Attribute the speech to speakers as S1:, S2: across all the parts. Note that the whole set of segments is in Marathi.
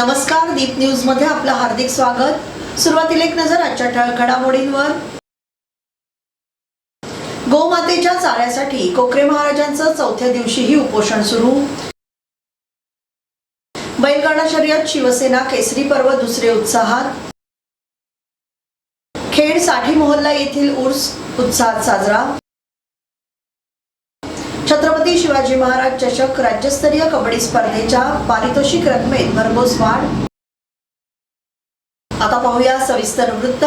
S1: नमस्कार दीप न्यूजमध्ये आपलं हार्दिक स्वागत. सुरुवातीला एक नजर आजच्या ठळक घडामोडींवर. गोमातेच्या चाऱ्यासाठी कोकरे महाराजांचं चौथ्या दिवशीही उपोषण सुरू. बैलगाडा शर्यत शिवसेना केसरी पर्व दुसरे उत्साहात. खेडसाठी मोहल्ला येथील उर्स उत्साहात साजरा. छत्रपती शिवाजी महाराज चषक राज्यस्तरीय कबड्डी स्पर्धेच्या पारितोषिक रकमेत भरघोस वाढ. आता पाहूया सविस्तर वृत्त.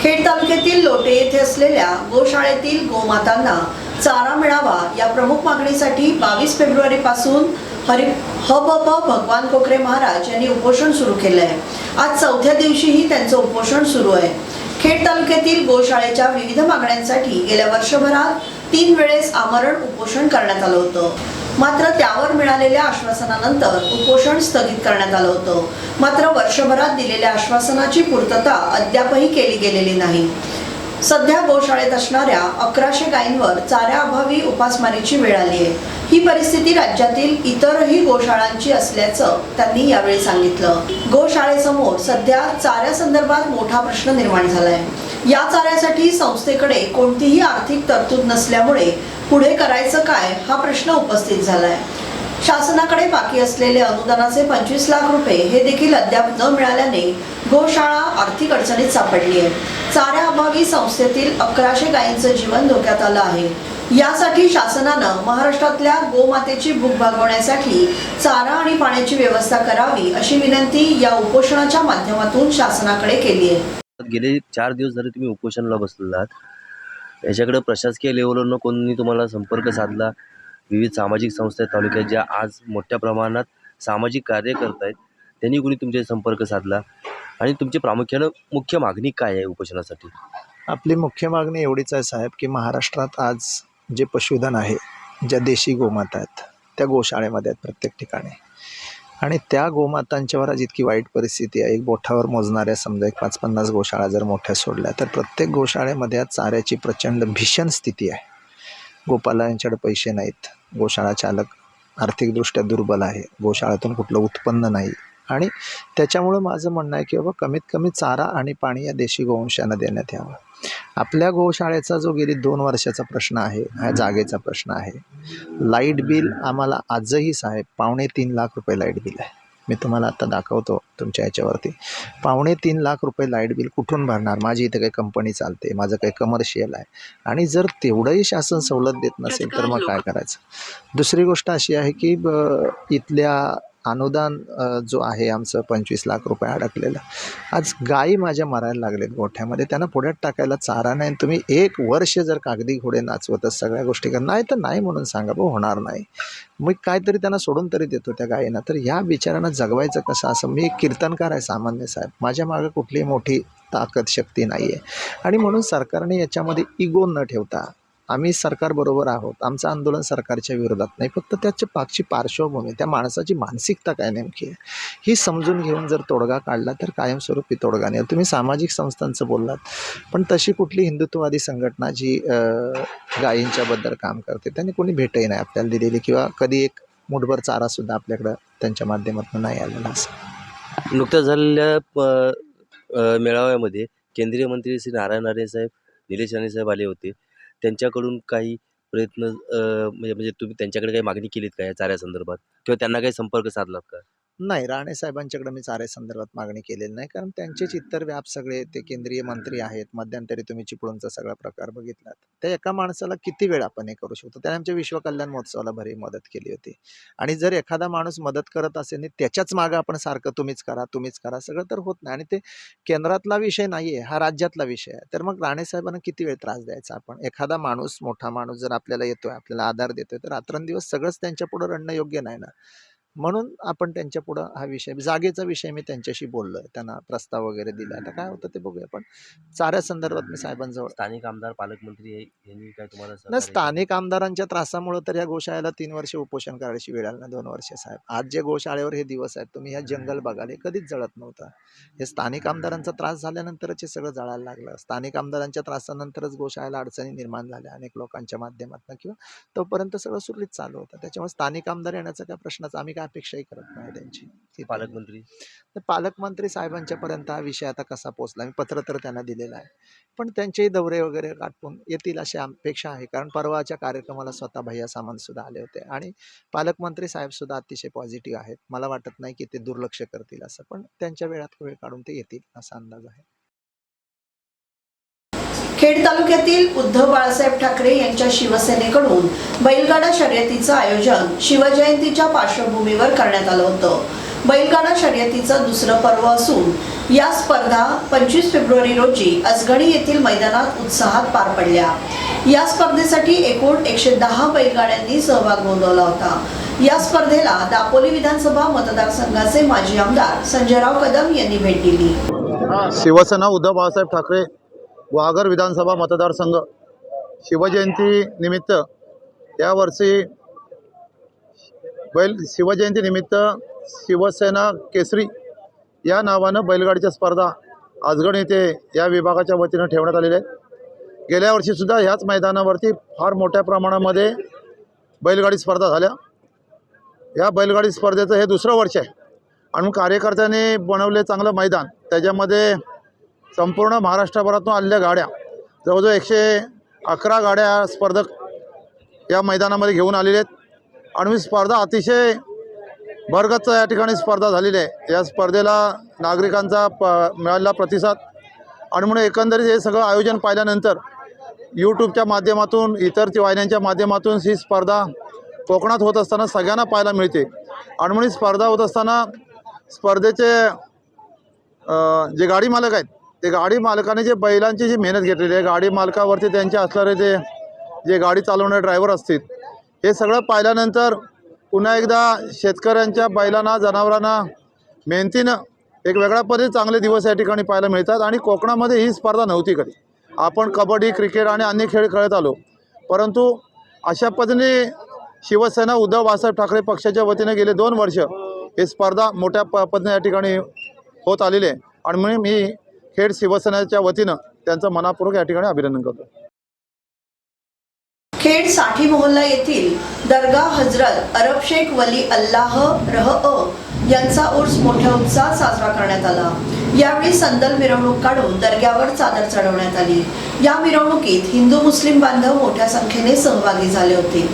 S1: खेड तालुक्यातील लोटे येथे असलेल्या गोशाळेतील गोमातांना चारा मिळावा या प्रमुख मागणीसाठी बावीस फेब्रुवारी पासून हरि हब भगवान कोकरे महाराज यांनी उपोषण सुरू केलं आहे आज चौथ्या दिवशीही त्यांचं उपोषण सुरू आहे. खेड तालुक्यातील गोशाळेच्या विविध मागण्यांसाठी गेल्या वर्षभरात तीन वेळेस आमरण उपोषण करण्यात आलं होतं. मात्र त्यावर मिळालेल्या आश्वासनानंतर उपोषण स्थगित करण्यात आलं होतं. मात्र वर्षभरात दिलेल्या आश्वासनाची पूर्तता अद्यापही केली गेलेली नाही. सध्या गोशाळेत असणाऱ्या अकराशे गायींवर चाऱ्याअभावी उपासमारीची वेळ आली आहे. ही परिस्थिती राज्यातील इतरही गोशाळांची असल्याचं त्यांनी यावेळी सांगितलं. गोशाळेसमोर सध्या चाऱ्यासंदर्भात मोठा प्रश्न निर्माण झालाय. या चाऱ्यासाठी संस्थेकडे कोणतीही आर्थिक तरतूद नसल्यामुळे पुढे करायचं काय हा प्रश्न उपस्थित झालाय. शासनाकडे बाकी असलेले अनुदानाचे पंचवीस लाख रुपये हे देखील अद्याप न मिळाल्याने गोशाळा आर्थिक अडचणीत सापडली आहे चाऱ्याअभावी संस्थेतील अकराशे गायींचं जीवन धोक्यात आलं आहे. यासाठी शासनानं महाराष्ट्रातल्या गोमातेची भूक भागवण्यासाठी चारा आणि पाण्याची व्यवस्था करावी अशी विनंती या उपोषणाच्या माध्यमातून शासनाकडे केली आहे
S2: गेले चार दिवस झाले तुम्ही उपोषणाला बसलेला आहात याच्याकडे प्रशासकीय लेवलवरनं कोणी तुम्हाला संपर्क साधला? विविध सामाजिक संस्था तालुक्यात ज्या आज मोठ्या प्रमाणात सामाजिक कार्य करत आहेत त्यांनी कोणी तुमच्या संपर्क साधला? आणि तुमची प्रामुख्यानं मुख्य मागणी काय आहे उपोषणासाठी?
S3: आपली मुख्य मागणी एवढीच आहे साहेब की महाराष्ट्रात आज जे पशुधन आहे ज्या देशी गोमाता आहेत त्या गोशाळेमध्ये आहेत प्रत्येक ठिकाणी. आणि त्या गोमातांच्यावर आज जितकी वाईट परिस्थिती आहे एक बोठावर मोजणाऱ्या समजा एक पाच पन्नास गोशाळा जर मोठ्या सोडल्या तर प्रत्येक गोशाळेमध्ये आज चाऱ्याची प्रचंड भीषण स्थिती आहे. गोपालांच्याकडे पैसे नाहीत. गोशाळा चालक आर्थिकदृष्ट्या दुर्बल आहे. गोशाळातून कुठलं उत्पन्न नाही. आणि त्याच्यामुळं माझं म्हणणं आहे की बाबा कमीत कमी चारा आणि पाणी या देशी गोवंशांना देण्यात यावं. आपल्या गोशाळेचा जो गेली दोन वर्षाचा प्रश्न आहे हा जागेचा प्रश्न आहे लाइट बिल आम्हाला आजही साहेब पावणे तीन लाख रुपये लाइट बिल आहे. मी तुम्हाला आता दाखवतो तुमच्या याच्यावरती. पावणे तीन लाख रुपये लाइट बिल कुठून भरणार? माझी इथे काही कंपनी चालते माझं काही कमर्शियल आहे. आणि जर तेवढंही शासन सवलत देत नसेल तर मग काय करायचं? दुसरी गोष्ट अशी आहे की इथल्या अनुदान जो आहे आमचं पंचवीस लाख रुपये अडकलेलं. आज गायी माझ्या मरायला लागलेत गोठ्यामध्ये. त्यांना पुढ्यात टाकायला चारा नाही. तुम्ही एक वर्ष जर कागदी घोडे नाचवतच सगळ्या गोष्टी कर नाही तर नाही म्हणून सांगा भाऊ होणार नाही. मी काहीतरी त्यांना सोडून तरी देतो त्या गायींना. तर ह्या बिचारांना जगवायचं कसं? असं मी एक कीर्तनकार आहे सामान्य साहेब. माझ्या मागं कुठलीही मोठी ताकद शक्ती नाही आहे आणि म्हणून सरकारने याच्यामध्ये इगो न ठेवता आम्ही सरकारबरोबर आहोत. आमचं आंदोलन सरकारच्या विरोधात नाही. फक्त त्याच्या पाकची पार्श्वभूमी त्या माणसाची मानसिकता काय नेमकी आहे? ही समजून घेऊन जर तोडगा काढला तर कायमस्वरूपी तोडगा नाही. तुम्ही सामाजिक संस्थांचं बोललात. पण तशी कुठली हिंदुत्ववादी संघटना जी गायींच्याबद्दल काम करते त्यांनी कोणी भेटही नाही आपल्याला दिलेली किंवा कधी एक मुठभर चारासुद्धा आपल्याकडं त्यांच्या माध्यमातून नाही आलेला असं.
S2: नुकत्याच झालेल्या प- मेळाव्यामध्ये केंद्रीय मंत्री श्री नारायण राणे साहेब निलेश राणे साहेब आले होते. त्यांच्याकडून काही प्रयत्न म्हणजे म्हणजे तुम्ही त्यांच्याकडे काही मागणी केलीत का या चाऱ्यासंदर्भात किंवा त्यांना काही संपर्क साधलात का?
S3: नाही राणे साहेबांच्याकडे मी चारे संदर्भात मागणी केलेली नाही. कारण त्यांचेच इतर व्याप सगळे ते केंद्रीय मंत्री आहेत. मध्यंतरी तुम्ही चिपळूणचा सगळा प्रकार बघितलात. त्या एका माणसाला किती वेळ आपण हे करू शकतो? त्याने आमच्या विश्वकल्याण महोत्सवाला भरी मदत केली होती. आणि जर एखादा माणूस मदत करत असेल आणि त्याच्याच मागं आपण सारखं तुम्हीच करा तुम्हीच करा सगळं तर होत नाही. आणि ते केंद्रातला विषय नाही आहे हा राज्यातला विषय आहे. तर मग राणे साहेबांना किती वेळ त्रास द्यायचा आपण? एखादा माणूस मोठा माणूस जर आपल्याला येतोय आपल्याला आधार देतोय तर रात्रंदिवस सगळंच त्यांच्या पुढं रडणं योग्य नाही ना? म्हणून आपण त्यांच्या पुढं हा विषय जागेचा विषय मी त्यांच्याशी बोललोय त्यांना प्रस्ताव वगैरे दिला आता काय होतं ते बघूया. पण चाऱ्या संदर्भात मी साहेबांजवळ
S2: स्थानिक आमदार पालकमंत्री यांनी काय तुम्हाला
S3: ना? स्थानिक आमदारांच्या त्रासामुळे तर या गोशाळेला तीन वर्ष उपोषण करायची वेळ आली ना दोन वर्ष साहेब. आज जे गोशाळेवर हे दिवस आहेत तुम्ही ह्या जंगल बघाल हे कधीच जळत नव्हतं. हे स्थानिक आमदारांचा त्रास झाल्यानंतरच हे सगळं जळायला लागलं. स्थानिक आमदारांच्या त्रासानंतरच गोशाळेला अडचणी निर्माण झाल्या अनेक लोकांच्या माध्यमातून किंवा तोपर्यंत सगळं सुरळीत चालू होतं. त्याच्यामुळे स्थानिक आमदार येण्याचा काय प्रश्नच आम्ही काय अपेक्षाही करत नाही त्यांची ती
S2: पालकमंत्री?
S3: तर पालकमंत्री साहेबांच्यापर्यंत हा विषय आता कसा पोचला मी पत्र तर त्यांना दिलेलं आहे. पण त्यांचेही दौरे वगैरे गाठून येतील अशी अपेक्षा आहे. कारण परवाच्या कार्यक्रमाला स्वतः भैया सामंत सुद्धा आले होते. आणि पालकमंत्री साहेब सुद्धा अतिशय पॉझिटिव्ह आहेत. मला वाटत नाही की ते दुर्लक्ष करतील असं. पण त्यांच्या वेळात वेळ काढून ते येतील असा अंदाज आहे.
S1: खेड तालुक्यातील उद्धव बाळासाहेब ठाकरे यांच्या शिवसेनेकडून बैलगाडा शर्यतीचं आयोजन शिवजयंतीच्या पार्श्वभूमीवर करण्यात आलं होतं. बैलगाडा शर्यतीचं दुसरं पर्व असून या स्पर्धा पंचवीस फेब्रुवारी रोजी अजगणी येथील मैदानात उत्साहात पार पडल्या. या स्पर्धेसाठी एकूण एकशे दहा बैलगाड्यांनी सहभाग नोंदवला होता. या स्पर्धेला दापोली विधानसभा मतदारसंघाचे माजी आमदार संजयराव कदम यांनी भेट दिली.
S4: शिवसेना उद्धव बाळासाहेब ठाकरे वाघर विधानसभा मतदारसंघ शिवजयंतीनिमित्त यावर्षी बैल शिवजयंतीनिमित्त शिवसेना केसरी या नावानं बैलगाडीच्या स्पर्धा आजगड येथे या विभागाच्या वतीनं ठेवण्यात आलेल्या आहेत. गेल्या वर्षीसुद्धा ह्याच मैदानावरती फार मोठ्या प्रमाणामध्ये बैलगाडी स्पर्धा झाल्या. या बैलगाडी स्पर्धेचं हे दुसरं वर्ष आहे. आणि कार्यकर्त्यांनी बनवले चांगलं मैदान. त्याच्यामध्ये संपूर्ण महाराष्ट्रभरातून आलेल्या गाड्या जवळजवळ एकशे अकरा गाड्या स्पर्धक या मैदानामध्ये घेऊन आलेले आहेत. आणि ही स्पर्धा अतिशय भरगच्च या ठिकाणी स्पर्धा झालेली आहे. या स्पर्धेला नागरिकांचा प मिळालेला प्रतिसाद. आणि म्हणून एकंदरीत हे सगळं आयोजन पाहिल्यानंतर यूट्यूबच्या माध्यमातून इतर वाहिन्यांच्या माध्यमातून ही स्पर्धा कोकणात होत असताना सगळ्यांना पाहायला मिळते. आणि म्हणून स्पर्धा होत असताना स्पर्धेचे जे गाडी मालक आहेत ते गाडी मालकाने जे बैलांची जी मेहनत घेतलेली आहे गाडी मालकावरती त्यांचे असणारे ते जे गाडी चालवणारे ड्रायव्हर असतील हे सगळं पाहिल्यानंतर पुन्हा एकदा शेतकऱ्यांच्या बैलांना जनावरांना मेहनतीनं एक वेगळ्या पद्धती चांगले दिवस या ठिकाणी पाहायला मिळतात आणि कोकणामध्ये ही स्पर्धा नव्हती कधी. आपण कबड्डी क्रिकेट आणि अन्य खेळ खेळत आलो. परंतु अशा पद्धतीने शिवसेना उद्धव बाळासाहेब ठाकरे पक्षाच्या वतीने गेले दोन वर्ष हे स्पर्धा मोठ्या प पद्धतीने या ठिकाणी होत आलेली आहे. आणि म्हणून मी खेड शिवसेनेच्या वतीनं त्यांचं मनापूर्वक या ठिकाणी अभिनंदन करतो.
S1: खेडसाठी मोहल्ला येथील दर्गा हजरत अरब शेख वली अल्लाह रह अ यांचा उर्स मोठ्या उत्साहात साजरा करण्यात आला. यावेळी संदल मिरवणूक काढून दर्ग्यावर चादर चढवण्यात आली. या मिरवणुकीत हिंदू मुस्लिम बांधव मोठ्या संख्येने सहभागी झाले होते.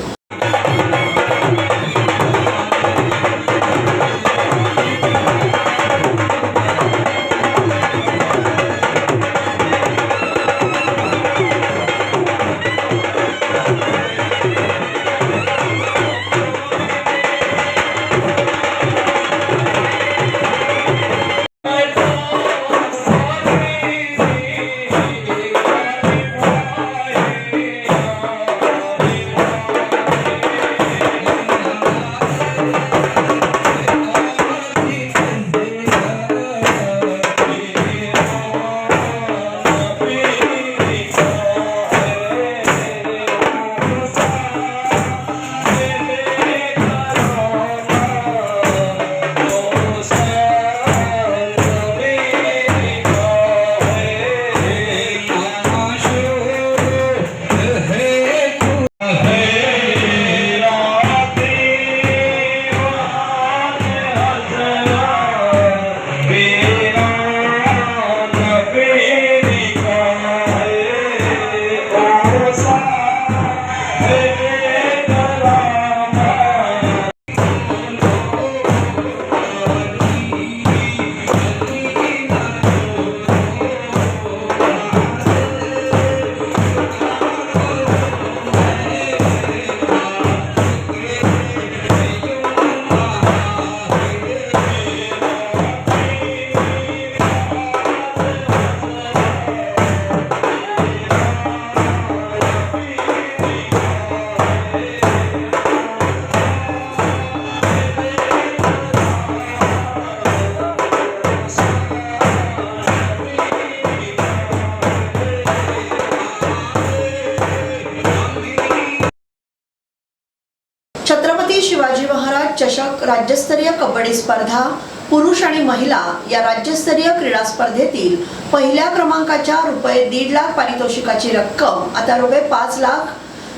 S1: कबड्डी स्पर्धा पुरुष आणि महिला या राज्यस्तरीय क्रीडा स्पर्धेतील पहिल्या क्रमांकाच्या रुपये दीड लाख पारितोषिकाची रक्कम आता रुपये पाच लाख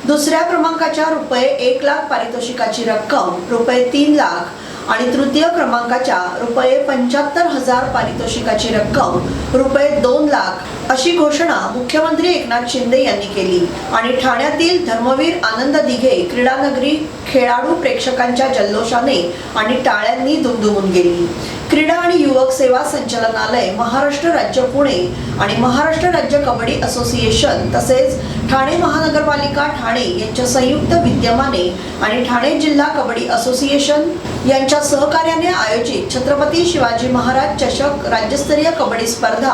S1: दुसऱ्या क्रमांकाच्या रुपये एक लाख पारितोषिकाची रक्कम रुपये तीन लाख आणि तृतीय क्रमांकाच्या रुपये पंच्याहत्तर हजार पारितोषिकाची रक्कम रुपये दोन लाख अशी घोषणा मुख्यमंत्री एकनाथ शिंदे यांनी केली. आणि ठाण्यातील धर्मवीर आनंद दिघे क्रीडानगरी खेळाडू प्रेक्षकांच्या जल्लोषाने आणि टाळ्यांनी दुमदुमून गेली. क्रीडा आणि युवक सेवा संचालनालय महाराष्ट्र राज्य पुणे आणि महाराष्ट्र राज्य कबड्डी असोसिएशन तसेच ठाणे महानगरपालिका ठाणे यांच्या संयुक्त विद्यमाने आणि ठाणे जिल्हा कबड्डी असोसिएशन यांच्या सहकार्याने आयोजित छत्रपती शिवाजी महाराज चषक राज्यस्तरीय कबड्डी स्पर्धा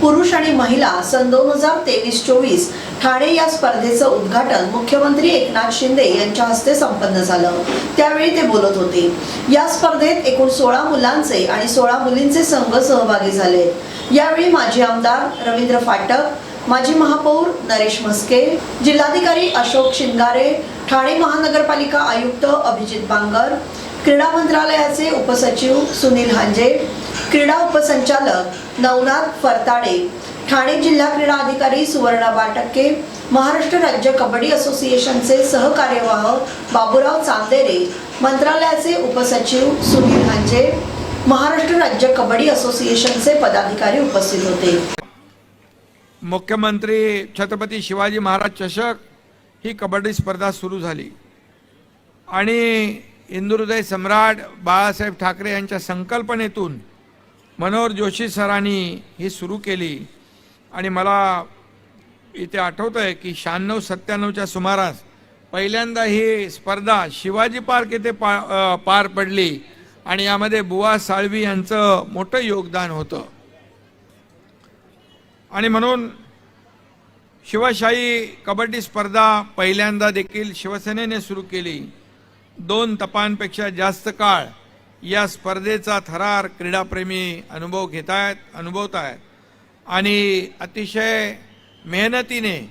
S1: पुरुष आणि महिला सन दोन हजार तेवीस चोवीस ठाणे या स्पर्धेचं उद्घाटन मुख्यमंत्री एकनाथ शिंदे यांच्या हस्ते संपन्न झालं. त्यावेळी ते बोलत होते. या स्पर्धेत एकूण सोळा मुलांचे आणि सोळा मुलींचे संघ सहभागी झाले. यावेळी माजी आमदार रवींद्र फाटक माजी महापौर नरेश म्हस्के जिल्हाधिकारी अशोक शिंगारे ठाणे महानगरपालिका आयुक्त अभिजित बांगर क्रीडा मंत्रालयाचे उपसचिव सुनील हांजे क्रीडा उपसंचालक नवनाथ फरताडे ठाणे जिल्हा क्रीडा अधिकारी सुवर्णा बाटक्के महाराष्ट्र राज्य कबड्डी असोसिएशनचे सहकार्यवाह बाबूराव चांदेरे मंत्रालयाचे उपसचिव सुनील हांजे महाराष्ट्र राज्य कबड्डी असोसिएशनचे पदाधिकारी उपस्थित होते.
S5: मुख्यमंत्री छत्रपती शिवाजी महाराज चषक ही कबड्डी स्पर्धा सुरू झाली. आणि हिंदुहृदय सम्राट बाळासाहेब ठाकरे यांच्या संकल्पनेतून मनोहर जोशी सरांनी ही सुरू केली. आणि मला इथे आठवतं आहे की शहाण्णव सत्त्याण्णवच्या सुमारास पहिल्यांदा ही स्पर्धा शिवाजी पार्क येथे पा पार पडली. आणि यामध्ये बुवा साळवी यांचं मोठं योगदान होतं. आणि म्हणून शिवशाही कबड्डी स्पर्धा पहिल्यांदा देखील शिवसेनेने सुरू केली. दोन तपांपेक्षा जास्त काळ या स्पर्धेचा थरार क्रीडाप्रेमी अनुभव घेत आहेत अनुभवत आहेत आणि अतिशय मेहनतीने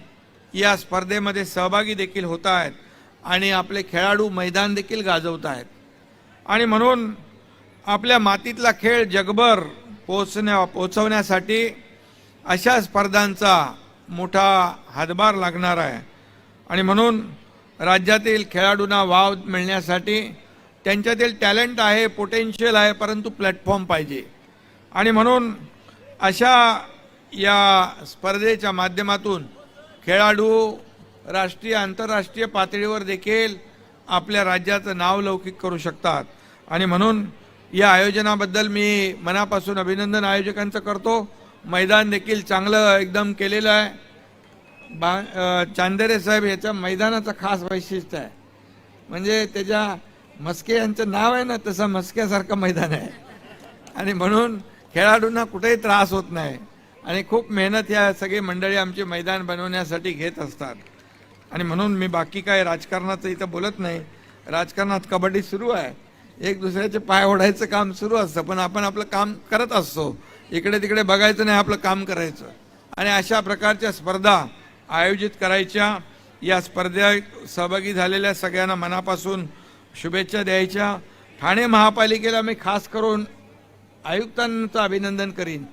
S5: या स्पर्धेमध्ये सहभागी देखील होत आहेत आणि आपले खेळाडू मैदान देखील गाजवत आहेत आणि म्हणून आपल्या मातीतला खेळ जगभर पोचण्या पोचवण्यासाठी अशा स्पर्धांचा मोठा हातभार लागणार आहे. आणि म्हणून राज्यातील खेळाडूंना वाव मिळण्यासाठी त्यांच्यातील टॅलेंट आहे पोटेन्शियल आहे परंतु प्लॅटफॉर्म पाहिजे. आणि म्हणून अशा या स्पर्धेच्या माध्यमातून खेळाडू राष्ट्रीय आंतरराष्ट्रीय पातळीवर देखील आपल्या राज्याचं नाव लौकिक करू शकतात. आणि म्हणून या आयोजनाबद्दल मी मनापासून अभिनंदन आयोजकांचं करतो. मैदान देखील चांगलं एकदम केलेलं आहे. बा चांदेरे साहेब याच्या मैदानाचं खास वैशिष्ट्य आहे. म्हणजे त्याच्या मस्के यांचं नाव आहे ना तसं मस्क्यासारखं मैदान आहे. आणि म्हणून खेळाडूंना कुठेही त्रास होत नाही. आणि खूप मेहनत या सगळी मंडळी आमचे मैदान बनवण्यासाठी घेत असतात. आणि म्हणून मी बाकी काय राजकारणाचं इथं बोलत नाही. राजकारणात कबड्डी सुरू आहे. एक दुसऱ्याचे पाय ओढायचं काम सुरू असतं पण आपण आपलं काम करत असतो. इकडे तिकडे बघायचं नाही आपलं काम करायचं. आणि अशा प्रकारच्या स्पर्धा आयोजित करायच्या या स्पर्धेत सहभागी झालेल्या सगळ्यांना मनापासून शुभेच्छा द्यायच्या. ठाणे महापालिकेला मी खास करून आयुक्तांचं अभिनंदन करीन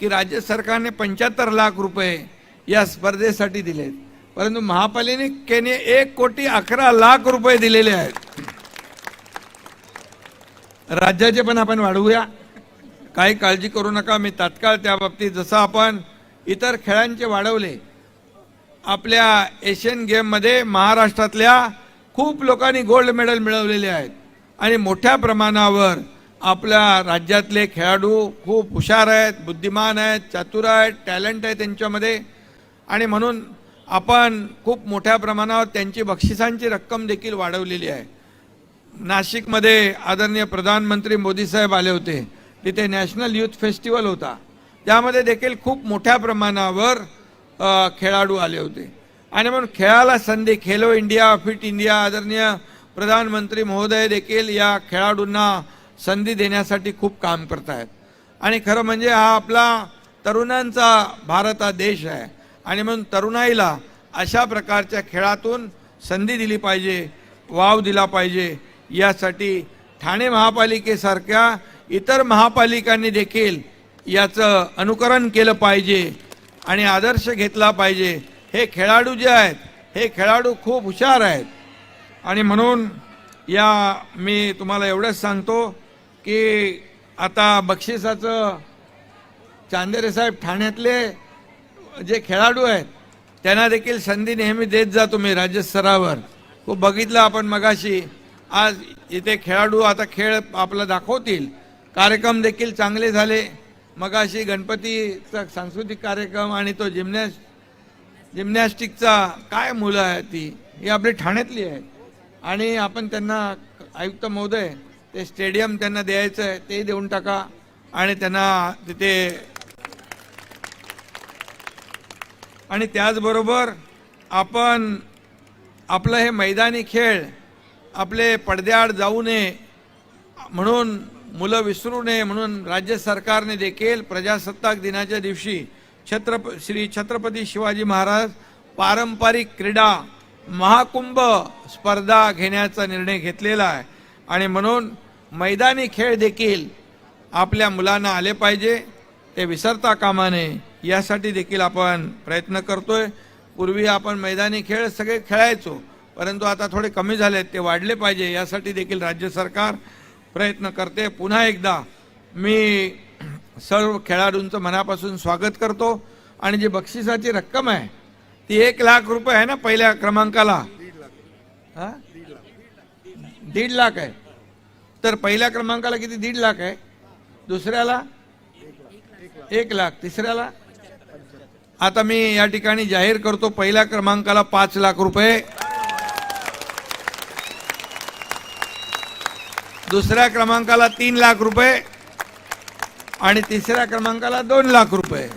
S5: की राज्य सरकारने पंच्याहत्तर लाख रुपये या स्पर्धेसाठी दिलेत. परंतु महापालिकेने एक कोटी अकरा लाख रुपये दिलेले आहेत. राज्याचे पण आपण वाढवूया. काही काळजी करू नका. मी तात्काळ त्या बाबतीत जसं आपण इतर खेळांचे वाढवले आपल्या एशियन गेममध्ये महाराष्ट्रातल्या खूप लोकांनी गोल्ड मेडल मिळवलेले आहेत. आणि मोठ्या प्रमाणावर आपल्या राज्यातले खेळाडू खूप हुशार आहेत बुद्धिमान आहेत चातुर आहेत टॅलेंट आहे त्यांच्यामध्ये. आणि म्हणून आपण खूप मोठ्या प्रमाणावर त्यांची बक्षिसांची रक्कम देखील वाढवलेली आहे. नाशिकमध्ये आदरणीय प्रधानमंत्री मोदी साहेब आले होते. तिथे नॅशनल यूथ फेस्टिवल होता. त्यामध्ये देखील खूप मोठ्या प्रमाणावर खेळाडू आले होते. आणि म्हणून खेळाला संधी खेलो इंडिया फिट इंडिया आदरणीय प्रधानमंत्री महोदय देखील या खेळाडूंना संधी देण्यासाठी खूप काम करत आहेत आणि खरं म्हणजे हा आपला तरुणांचा भारत हा देश आहे. आणि म्हणून तरुणाईला अशा प्रकारच्या खेळातून संधी दिली पाहिजे वाव दिला पाहिजे. यासाठी ठाणे महापालिकेसारख्या इतर महापालिकांनी देखील याचं अनुकरण केलं पाहिजे. आणि आदर्श घेतला पाहिजे. हे खेळाडू जे आहेत हे खेळाडू खूप हुशार आहेत. आणि म्हणून या मी तुम्हाला एवढंच सांगतो की आता बक्षिसाचं चांदेरे साहेब ठाण्यातले जे खेळाडू आहेत त्यांना देखील संधी नेहमी देत जा तुम्ही राज्यस्तरावर खूप बघितलं आपण मगाशी. आज इथे खेळाडू आता खेळ आपला दाखवतील. कार्यक्रम देखील चांगले झाले. मगाशी गणपतीचा सांस्कृतिक कार्यक्रम आणि तो जिम्नॅस्ट जिम्नॅस्टिकचा काय मुलं आहे ती ही आपली ठाण्यातली आहे. आणि आपण त्यांना आयुक्त महोदय ते स्टेडियम त्यांना द्यायचं आहे ते देऊन टाका. आणि त्यांना तिथे आणि त्याचबरोबर आपण आपलं हे मैदानी खेळ आपले पडद्याआड जाऊ नये म्हणून मुलं विसरू नये म्हणून राज्य सरकारने देखील प्रजासत्ताक दिनाच्या दिवशी छत्रप श्री छत्रपती शिवाजी महाराज पारंपरिक क्रीडा महाकुंभ स्पर्धा घेण्याचा निर्णय घेतलेला आहे. आणि म्हणून मैदानी खेळ देखील आपल्या मुलांना आले पाहिजे ते विसरता कामा नये यासाठी देखील आपण प्रयत्न करतोय. पूर्वी आपण मैदानी खेळ सगळे खेळायचो परंतु आता थोडे कमी झालेत ते वाढले पाहिजे यासाठी देखील राज्य सरकार प्रयत्न करते. पुन्हा एकदा मी सर्व खेळाडूंचं मनापासून स्वागत करतो. आणि जी बक्षिसाची रक्कम आहे ती एक लाख रुपये आहे ना पहिल्या क्रमांकाला? दीड लाख आहे. तर पहिल्या क्रमांकाला किती? दीड लाख आहे. दुसऱ्याला? एक लाख. तिसऱ्याला? आता मी या ठिकाणी जाहीर करतो पहिल्या क्रमांकाला पाच लाख रुपये. दुसऱ्या क्रमांकाला तीन लाख रुपये आणि तिसऱ्या क्रमांकाला दोन लाख रुपये.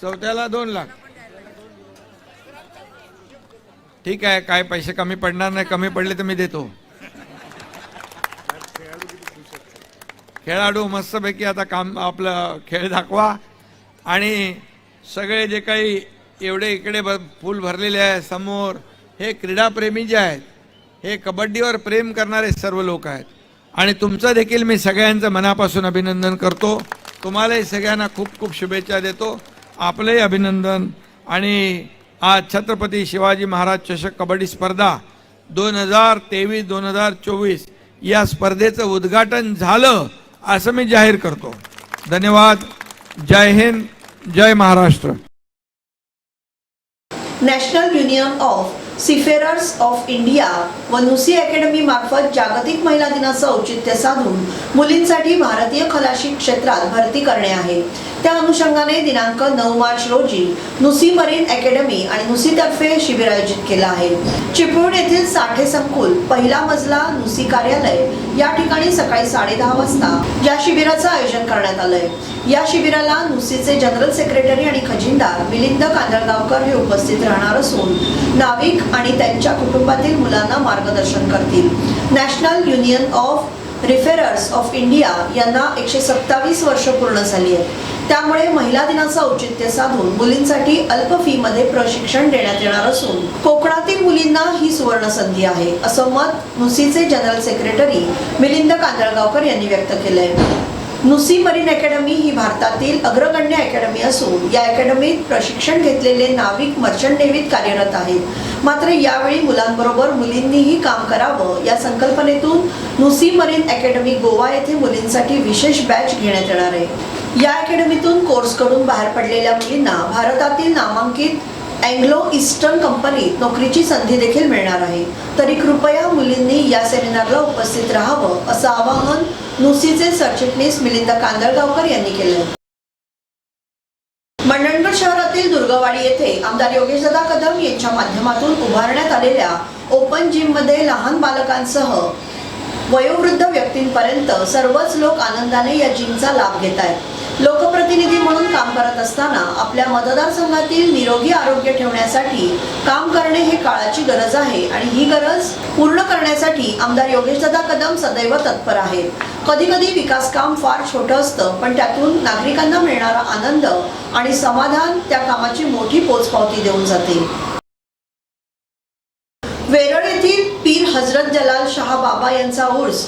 S5: चौथ्याला दोन लाख. ठीक आहे काय पैसे कमी पडणार नाही कमी पडले तर मी देतो. खेळाडू मस्तपैकी आता काम आपलं खेळ दाखवा. आणि सगळे जे काही एवढे इकडे ब फुल भरलेले आहे समोर. हे क्रीडाप्रेमी जे आहेत हे कबड्डीवर प्रेम करणारे सर्व लोक आहेत. आणि तुमचं देखील मी सगळ्यांचं मनापासून अभिनंदन करतो. तुम्हालाही सगळ्यांना खूप खूप शुभेच्छा देतो. आपलंही अभिनंदन. आणि आज छत्रपती शिवाजी महाराज चषक कबड्डी स्पर्धा दोन हजार तेवीस दोन हजार चोवीस या स्पर्धेचं उद्घाटन झालं असं मी जाहीर करतो. धन्यवाद. Jai Hind. Jai Maharashtra.
S1: National union of seafarers of India व नुसी अकॅडमी मार्फत जागतिक महिला दिनाचं औचित्य साधून मुलींसाठी भारतीय खलाशी क्षेत्रात भरती करणे आहे. त्या अनुषंगाने दिनांक नऊ मार्च रोजी नुसी मरीन अकॅडमी आणि नुसीतर्फे शिबिर आयोजित केलं आहे. चिपळूण येथील साठे संकुल पहिला मजला नुसी कार्यालय या ठिकाणी सकाळी साडे दहा वाजता या शिबिराचं आयोजन करण्यात आलंय. या शिबिराला नुसीचे जनरल सेक्रेटरी आणि खजिनदार मिलिंद कांदळगावकर हे उपस्थित राहणार असून नाविक आणि त्यांच्या कुटुंबातील मुलांना मार्गदर्शन करतील. National union of seafarers of India यांना एकशे सत्तावीस वर्ष पूर्ण झाली आहेत. त्यामुळे महिला दिनाचं औचित्य साधून मुलींसाठी अल्प फी मध्ये प्रशिक्षण देण्यात येणार असून कोकणातील मुलींना ही सुवर्ण संधी आहे असं मत नुसीचे जनरल सेक्रेटरी मिलिंद कांदळगावकर यांनी व्यक्त केलंय. नुसी मरीन अकॅडमी ही भारतातील अग्रगण्य अकॅडमी असून या अकॅडमीत प्रशिक्षण घेतलेले नाविक मर्चंट नेव्हीत कार्यरत आहेत. मात्र यावेळी मुलांबरोबर मुलींनीही काम करावं या संकल्पनेतून नुसी मरीन अकॅडमी गोवा येथे मुलींसाठी विशेष बॅच घेण्यात येणार आहे. या अकॅडमीतून कोर्स करून बाहेर पडलेल्या मुलींना भारतातील नामांकित अँग्लो ईस्टर्न कंपनीत नोकरीची संधी देखील मिळणार आहे. तरी कृपया मुलींनी या सेमिनारला उपस्थित राहावं असं आवाहन नुसीचे सरचिटणीस मिलिंद कांदळगावकर यांनी केलं मंडणगड शहरातील दुर्गवाडी येथे आमदार योगेशदादा कदम यांच्या माध्यमातून उभारण्यात आलेल्या ओपन जिममध्ये लहान बालकांसह वयोवृद्ध व्यक्तींपर्यंत सर्वच लोक आनंदाने या जिमचा लाभ घेत आहेत. लोकप्रतिनिधी म्हणून काम करत असताना आपल्या मतदारसंघातील निरोगी आरोग्य ठेवण्यासाठी काम करणे हे काळाची गरज आहे आणि ही गरज पूर्ण करण्यासाठी आमदार योगेशदादा कदम सदैव तत्पर आहेत. कधी कधी विकास काम फार छोटं असतं पण त्यातून नागरिकांना मिळणारा आनंद आणि समाधान त्या कामाची मोठी पोचपावती देऊन जाते. वेरळ येथील पीर हजरत जलाल शहा बाबा यांचा उर्स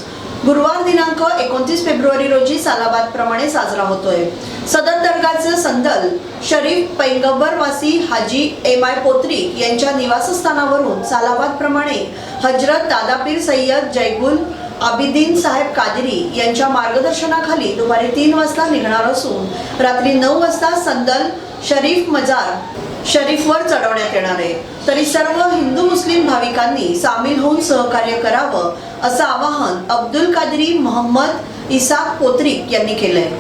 S1: गुरुवार दिनांक एकोणतीस फेब्रुवारी रोजी सालाबाद प्रमाणे साजरा होतोय. सदर दर्गाचे संदल शरीफ पैगंबरवासी हाजी एम आय पोत्री यांच्या निवासस्थानावरून सालाबाद प्रमाणे हजरत दादापीर सय्यद जयगुल आबिदीन साहेब कादरी यांच्या मार्गदर्शनाखाली दुपारी तीन वाजता निघणार असून रात्री नऊ वाजता संदल शरीफ मजार शरीफवर चढवण्यात येणार आहे. तरी सर्व हिंदू मुस्लिम भाविकांनी सामील होऊन सहकार्य करावं असं आवाहन अब्दुल कादरी मोहम्मद इसाक पोत्रिक यांनी केलंय.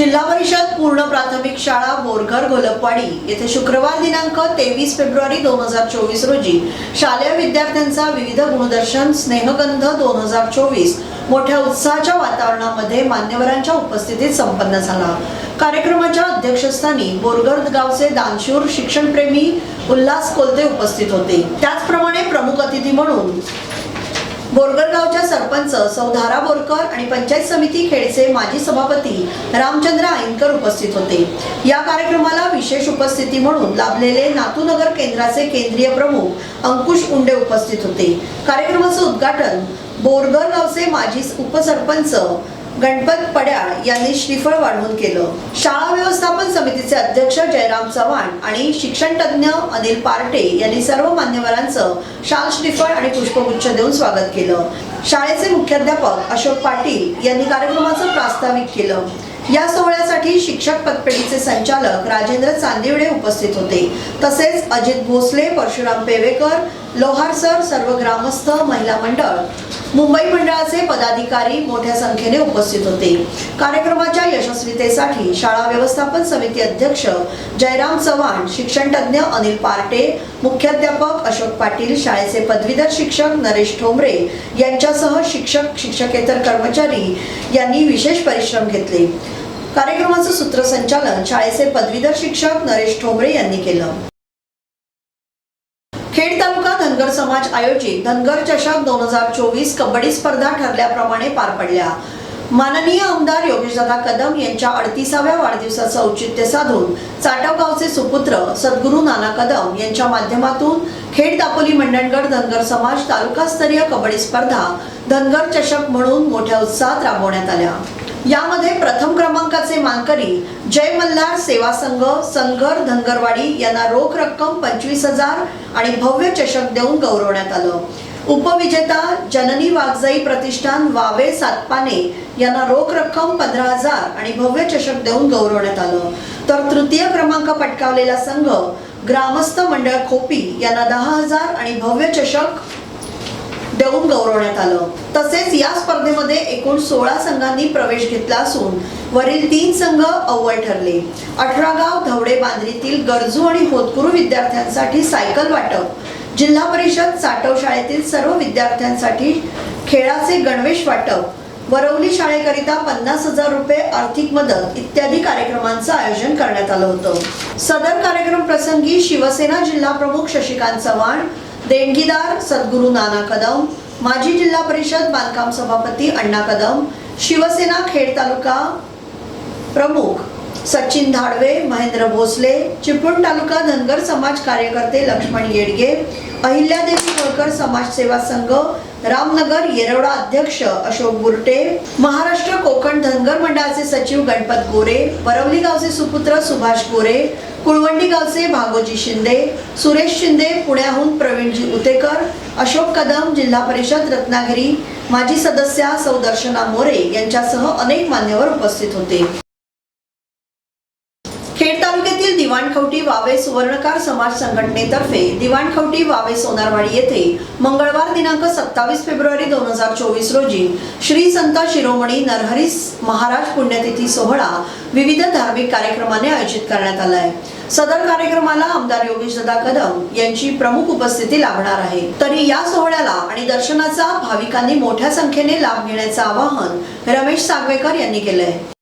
S1: जिल्हा परिषद पूर्ण प्राथमिक शाळा बोरघर गोलपवाडी येथे शुक्रवार दिनांक तेवीस फेब्रुवारी दोन हजार चोवीस रोजी शालेय विद्यार्थ्यांचा विविध गुणदर्शन स्नेहगंध दोन हजार चोवीस मोठ्या उत्साहाच्या वातावरणामध्ये मान्यवरांच्या उपस्थितीत संपन्न झाला. कार्यक्रमाच्या अध्यक्षस्थानी बोरगर गावचे दानशूर शिक्षणप्रेमी उल्हास कोलते उपस्थित होते. त्याचप्रमाणे प्रमुख अतिथी म्हणून बोरगरगावच्या सरपंच सौधारा बोरकर आणि पंचायत समिती खेडचे माजी सभापती रामचंद्र आईनकर उपस्थित होते. या कार्यक्रमाला विशेष उपस्थिती म्हणून लाभलेले नातूनगर केंद्राचे केंद्रीय प्रमुख अंकुश उंडे उपस्थित होते. कार्यक्रमाचं उद्घाटन बोरगरगावचे माजी उपसरपंच गणपत पड्याळ यांनी श्रीफळ वाढवून केलं. शाळा व्यवस्थापन समितीचे अध्यक्ष जयराम चव्हाण आणि शिक्षण तज्ञ अनिल पार्टे यांनी सर्व मान्यवरांचं शाल श्रीफळ आणि पुष्पगुच्छ देऊन स्वागत केलं. शाळेचे मुख्याध्यापक अशोक पाटील यांनी कार्यक्रमाचं प्रास्ताविक केलं. या सोहळ्यासाठी शिक्षक पतपेढीचे संचालक राजेंद्र चांदिवडे उपस्थित होते. तसेच अजित भोसले परशुराम पेवेकर लोहार सर सर्व ग्रामस्थ महिला मंडळ मुंबई मंडळाचे पदाधिकारी मोठ्या संख्येने उपस्थित होते. कार्यक्रमाच्या यशस्वीतेसाठी शाळा व्यवस्थापन समिती अध्यक्ष जयराम चव्हाण शिक्षण तज्ज्ञ अनिल पार्टे मुख्याध्यापक अशोक पाटील शाळेचे पदवीधर शिक्षक नरेश ठोंबरे यांच्यासह शिक्षक शिक्षकेतर कर्मचारी यांनी विशेष परिश्रम घेतले. कार्यक्रमाचं सूत्रसंचालन शाळेचे पदवीधर शिक्षक नरेश ठोंबरे यांनी केलं. खेड तालुका धनगर समाज आयोजित धनगर चषक दोन हजार चोवीस कबड्डी स्पर्धा ठरल्याप्रमाणे पार पडल्या. माननीय आमदार योगेशदादा कदम यांच्या अडतीसाव्या वाढदिवसाचं औचित्य साधून चाटवगावचे सुपुत्र सद्गुरू नाना कदम यांच्या माध्यमातून खेड दापोली मंडणगड धनगर समाज तालुकास्तरीय कबड्डी स्पर्धा धनगर चषक म्हणून मोठ्या उत्साहात राबवण्यात आल्या. यामध्ये प्रथम क्रमांकाचे मानकरी जय मल्हार सेवा संघ संघर धनगरवाडी यांना रोख रक्कम पंचवीस हजार आणि भव्य चषक देऊन गौरवण्यात आलं. उपविजेता जननी वागजाई प्रतिष्ठान वावे सातपाने यांना रोख रक्कम पंधरा हजार आणि भव्य चषक देऊन गौरवण्यात आलं. तर तृतीय क्रमांक पटकावलेला संघ ग्रामस्थ मंडळ खोपी यांना दहा हजार आणि भव्य चषक देऊन गौरवण्यात आलं. तसेच या स्पर्धेमध्ये एकूण सोळा संघांनी प्रवेश घेतला असून वरील तीन संघ अव्वल ठरले. अठरा गाव धवडे बांद्रीतील गरजू आणि होतकुरू विद्यार्थ्यांसाठी सायकल वाटप जिल्हा परिषद साठव शाळेतील सर्व विद्यार्थ्यांसाठी खेळाचे गणवेश वाटप वरवली शाळेकरिता पन्नास हजार रुपये आर्थिक मदत इत्यादी कार्यक्रमांचं आयोजन करण्यात आलं होतं. सदर कार्यक्रम प्रसंगी शिवसेना जिल्हा प्रमुख शशिकांत चव्हाण देणगीदार सद्गुरू नाना कदम माजी जिल्हा परिषद बांधकाम सभापती अण्णा कदम शिवसेना खेड तालुका प्रमुख सचिन धाडवे महेंद्र भोसले चिपळूण तालुका धनगर समाज कार्यकर्ते लक्ष्मण येडगे अहिल्यादेवी होळकर समाज सेवा संघ रामनगर येरवडा अध्यक्ष अशोक बुरटे महाराष्ट्र कोकण धनगर मंडळाचे सचिव गणपत गोरे वरवली गावचे सुपुत्र सुभाष गोरे कुळवंडी गावचे भागोजी शिंदे सुरेश शिंदे पुण्याहून प्रवीणजी उतेकर अशोक कदम जिल्हा परिषद रत्नागिरी माजी सदस्या सौदर्शना मोरे यांच्यासह अनेक मान्यवर उपस्थित होते. खेड तालुक्यातील दिवाणखवटी वावे सुवर्णकार समाज संघटनेतर्फे दिवाणखवटी वावे सोनारवाडी येथे मंगळवार दिनांक सत्तावीस फेब्रुवारी दोन हजार चोवीस रोजी श्री संत शिरोमणी नरहरी महाराज पुण्यतिथी सोहळा विविध धार्मिक कार्यक्रमाने आयोजित करण्यात आला आहे सदर कार्यक्रमाला आमदार योगेश दादा कदम यांची प्रमुख उपस्थिती लाभणार आहे. तरी या सोहळ्याला आणि दर्शनाचा भाविकांनी मोठ्या संख्येने लाभ घेण्याचं आवाहन रमेश सागवेकर यांनी केलं आहे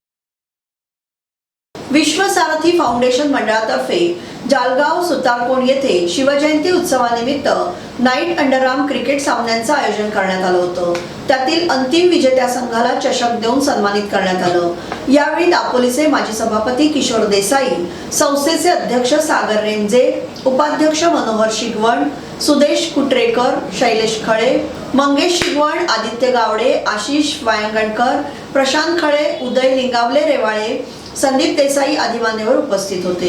S1: विश्व सारथी फाउंडेशन मंडळातर्फे जालगाव सुतारकोण येथे शिवजयंती उत्सवानिमित्त नाईट अंडरआर्म क्रिकेट सामन्यांचं आयोजन करण्यात आलं होतं. त्यातील अंतिम विजेत्या संघाला चषक देऊन सन्मानित करण्यात आलं. यावेळी दापोलीचे माजी सभापती किशोर देसाई संस्थेचे अध्यक्ष सागर रेंजे उपाध्यक्ष मनोहर शिगवण सुदेश कुटरेकर शैलेश खळे मंगेश शिगवण आदित्य गावडे आशिष वायंगणकर प्रशांत खळे उदय लिंगावले रेवाळे संदीप देसाई आदिमान्यवर उपस्थित होते.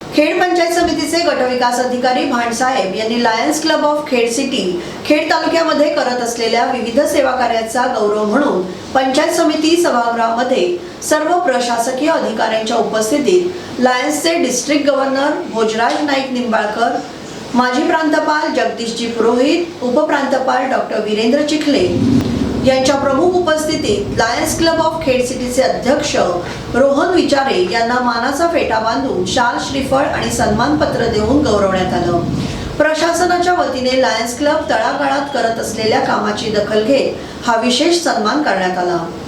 S1: खेड पंचायत समितीचे गटविकास अधिकारी भांडसाहेब यांनी Lions club of Khed city Khed तालुक्यामध्ये करत असलेल्या विविध सेवा कार्याचा गौरव म्हणून पंचायत समिती सभागृहामध्ये सर्व प्रशासकीय अधिकाऱ्यांच्या उपस्थितीत लायन्सचे डिस्ट्रिक्ट गव्हर्नर भोजराज नाईक निंबाळकर माजी प्रांतपाल जगदीशजी पुरोहित उपप्रांतपाल डॉक्टर वीरेंद्र चिखले यांच्या प्रमुख उपस्थितीत लायन्स क्लब ऑफ खेड सिटीचे अध्यक्ष रोहन विचारे यांना मानाचा फेटा बांधून शाल श्रीफळ आणि सन्मानपत्र देऊन गौरवण्यात आलं. प्रशासनाच्या वतीने लायन्स क्लब तळागाळात करत असलेल्या कामाची दखल घेत हा विशेष सन्मान करण्यात आला.